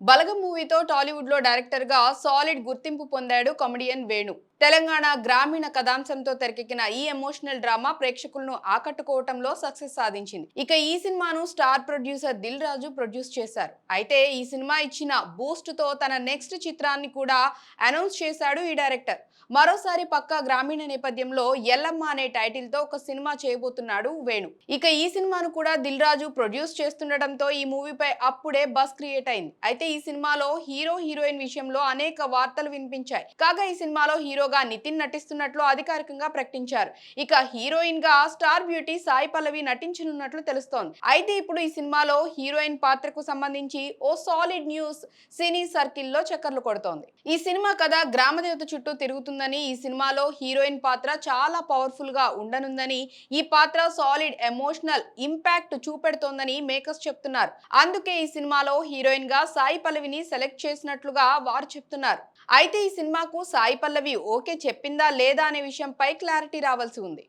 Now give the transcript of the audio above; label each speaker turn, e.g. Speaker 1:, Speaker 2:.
Speaker 1: బలగం మూవీతో టాలీవుడ్లో డైరెక్టర్గా సాలిడ్ గుర్తింపు పొందాడు కమెడియన్ వేణు. తెలంగాణ గ్రామీణ కథాంశంతో తెరకెక్కిన ఈ ఎమోషనల్ డ్రామా ప్రేక్షకులను ఆకట్టుకోవటంలో సక్సెస్ సాధించింది. ఇక ఈ సినిమాను star producer Dil Raju produce చేశారు. అయితే ఈ సినిమా ఇచ్చిన బూస్ట్తో తన నెక్స్ట్ చిత్రాన్ని కూడా అనౌన్స్ చేశాడు ఈ డైరెక్టర్. మరోసారి పక్కా గ్రామీణ నేపథ్యంలో ఎల్లమ్మ అనే టైటిల్తో ఒక సినిమా చేయబోతున్నాడు వేణు. ఇక ఈ సినిమాను కూడా దిల్ రాజు ప్రొడ్యూస్ చేస్తుండటంతో ఈ మూవీపై అప్పుడే బస్ క్రియేట్ అయింది. అయితే ఈ సినిమాలో హీరో హీరోయిన్ విషయంలో అనేక వార్తలు వినిపించాయి. కాగా ఈ సినిమాలో హీరో హీరోగా నితిన్ నటిస్తున్నట్లు అధికారికంగా ప్రకటించారు. ఇక హీరోయిన్గా స్టార్ బ్యూటీ సాయి పల్లవి నటించనున్నట్లు తెలుస్తోంది. అయితే ఇప్పుడు ఈ సినిమాలో హీరోయిన్ పాత్రకు సంబంధించి ఓ సాలిడ్ న్యూస్ సినీ సర్కిల్లో చక్కర్లు కొడుతోంది. ఈ సినిమా కథ గ్రామదేవత చుట్టూ తిరుగుతుందని ఈ సినిమాలో హీరోయిన్ పాత్ర చాలా పవర్ఫుల్గా ఉండనుందని ఈ పాత్ర సాలిడ్ ఎమోషనల్ ఇంపాక్ట్ చూపెడుతోందని మేకర్స్ చెప్తున్నారు. అందుకే ఈ సినిమాలో హీరోయిన్గా సాయి పల్లవిని సెలెక్ట్ చేసినట్లుగా వారు చెప్తున్నారు. అయితే ఈ సినిమాకు సాయి పల్లవి ఓకే చెప్పిందా లేదా అనే విషయంపై క్లారిటీ రావాల్సి ఉంది.